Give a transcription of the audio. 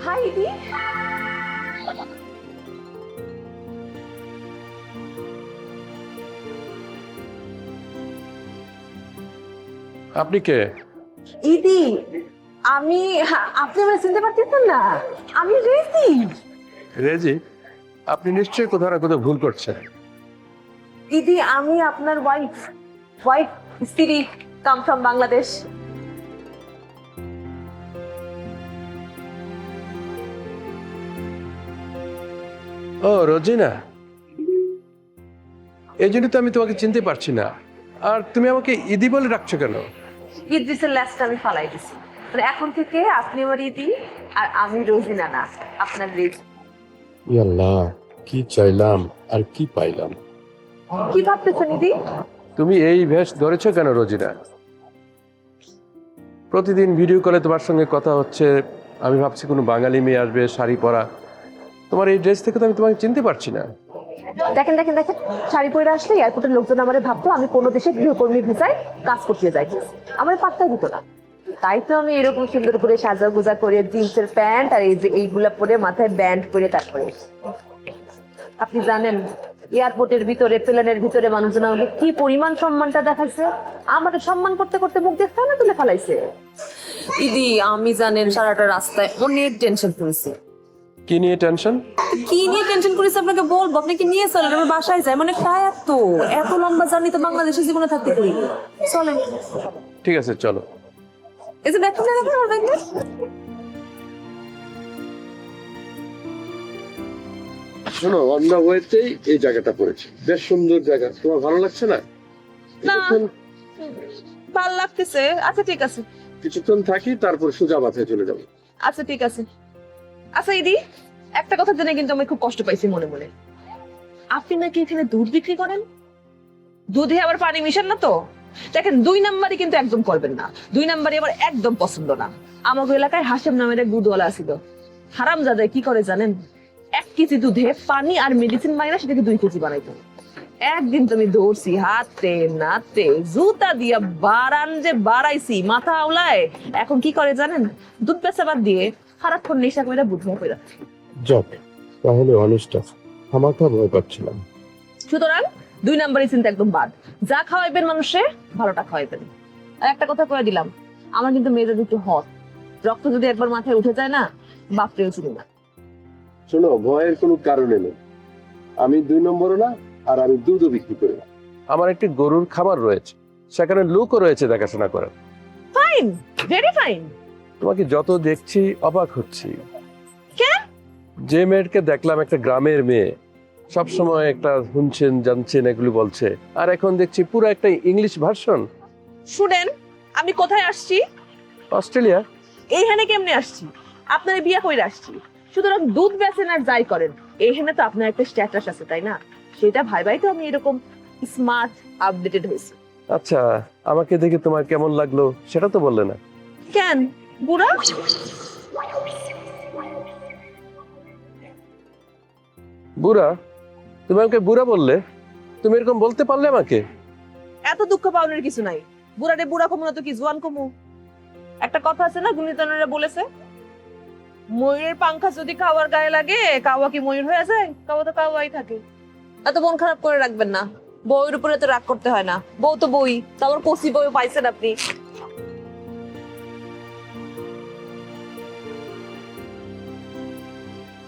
High দি আপনি কে? ইদি আমি আপনি আমার চিনতে পারতেছেন না? আমি রেসি রেজি আপনি নিশ্চয়ই কোথাও না কোথাও ভুল করছেন। ইদি আমি আপনার ওয়াইফ ওয়াইফ স্ত্রী কাম ফ্রম বাংলাদেশ ও রোজিনা। এই জন্য তো আমি তোমাকে চিনতে পারছি না। আর তুমি আমাকে ইদি বলে রাখছো কেন? ইদ্রিসের ল্যাসটা আমি ফালাই দিছি। মানে এখন থেকে আপনি আমার ইদি আর আমি রোজিনা না আপনার রেজ। ইয়াল্লাহ কি চাইলাম আর কি পাইলাম? কি ভাবতেছেন ইদি? তুমি এই ভেষ ধরেছো কেন রোজিনা? প্রতিদিন ভিডিও কলে তোমার সঙ্গে কথা হচ্ছে আমি ভাবছি কোনো বাঙালি মেয়ে আসবে শাড়ি পরা। তোমার এই ড্রেস থেকে তো আমি তোমাকে চিনতে পারছি না। দেখেন দেখেন দেখেন শাড়ি পরে আসলে এয়ারপোর্টের লোকজন আমার ভাবতো আমি কোনো দেশে গৃহকর্মী ভিসায় কাজ করতে যাই। আমার পাত্তা দিত না। তাই তো আমি এরকম সুন্দর করে সাজা গুজা করে জিন্সের প্যান্ট আর এই যে এইগুলা পরে মাথায় ব্যান্ড করে তারপরে। আপনি জানেন এয়ারপোর্টের ভিতরে প্লেনের ভিতরে মানুষজন আমাকে কি পরিমাণ সম্মানটা দেখাইছে? আমাকে সম্মান করতে করতে মুখ দেখতে না তুলে ফেলাইছে। দিদি আমি জানেন সারাটা রাস্তায় অনেক টেনশন করেছি কি নিয়ে টেনশন কি নিয়ে টেনশন করেছি আপনাকে বলব? আপনি কি নিয়ে চলেন? আমার বাসায় যায় মানে টায়ার তো। এত লম্বা জার্নি তো বাংলাদেশের জীবনে থাকতে করি। চলেন। ঠিক আছে চলো। এই যে ব্যাগটা দেখেন আমার ব্যাগটা শোনো অন্য ওয়েতেই এই জায়গাটা পড়েছে। বেশ সুন্দর জায়গা। তোমার ভালো লাগছে না? না। ভালো লাগতেছে। আচ্ছা ঠিক আছে। কিছুক্ষণ থাকি তারপর সোজা মাথায় চলে যাব। আচ্ছা ঠিক আছে। আচ্ছা ইদি, একটা কথা জেনে কিন্তু আমি খুব কষ্ট পাইছি মনে মনে। আপনি নাকি এখানে দুধ বিক্রি করেন? দুধে আবার পানি মিশান না তো? দেখেন, দুই নাম্বারই কিন্তু একদম করবেন না। দুই নাম্বারই আমার একদম পছন্দ না। আমাদের এলাকায় হাসেম নামের এক দুধওয়ালা আছিল। হারাম জাদাই কি করে জানেন? এক কেজি দুধে পানি আর মেডিসিন মাইনা সেটাকে দুই কেজি বানাইতো। একদিন তুমি দৌড়ছি হাতে নাতে জুতা দিয়া বারান যে বাড়াইছি মাথা আওলায়। এখন কি করে জানেন? দুধ বেচা বাদ দিয়ে সারাক্ষণ নেশা করে বুঝব করে যাক তাহলে অনিষ্ট আমাকে ভয় পাচ্ছিলাম। সুতরাং দুই নাম্বারই চিন্তা একদম বাদ। যা খাওয়াইবেন মানুষে ভালোটা খাওয়াইবেন। আর একটা কথা কয়ে দিলাম আমার কিন্তু মেয়েদের একটু হট। রক্ত যদি একবার মাথায় উঠে যায় না বাপরেও চিনি না। শোনো ভয়ের কোনো কারণে নেই। আমি দুই নম্বরও না আর আমি দুধও বিক্রি করি না। আমার একটি গরুর খামার রয়েছে। সেখানে লোকও রয়েছে দেখাশোনা করার। ফাইন ভেরি ফাইন তোমাকে যত দেখছি অবাক হচ্ছি। কেন? যে মেয়েকে দেখলাম একটা গ্রামের মেয়ে সব সময় একটা শুনছেন জানছেন এগুলো বলছে। আর এখন দেখছি পুরো একটা ইংলিশ ভার্সন। শুনেন আমি কোথায় আসছি? অস্ট্রেলিয়া। এইখানে কেমনে আসছি? আপনার বিয়ে কইরা আসছি। সুতরাং দুধ বেচেন আর যাই করেন। এইখানে তো আপনার একটা স্ট্যাটাস আছে তাই না? সেটা ভাই ভাই তো আমি এরকম স্মার্ট আপডেটেড হয়েছি। আচ্ছা আমাকে দেখে তোমার কেমন লাগল সেটা তো বললে না। কেন? বুড়া? বুড়া তুমি আমাকে বুড়া বললে? তুমি এরকম বলতে পারলে আমাকে? এত দুঃখ পাওয়ানোর কিছু নাই। বুড়ারে বুড়া কমু না তো কি জোয়ান কমু? একটা কথা আছে না গুণিতনেরা বলেছে ময়ূরের পাংখা যদি কাওয়ার গায়ে লাগে কাওয়া কি ময়ূর হয়ে যায়? কাওয়া তো কাওয়াই থাকে। এত মন খারাপ করে রাখবেন না। বউয়ের উপরে তো রাগ করতে হয় না। বউ তো বই তারপর কষি বই পাইছেন আপনি।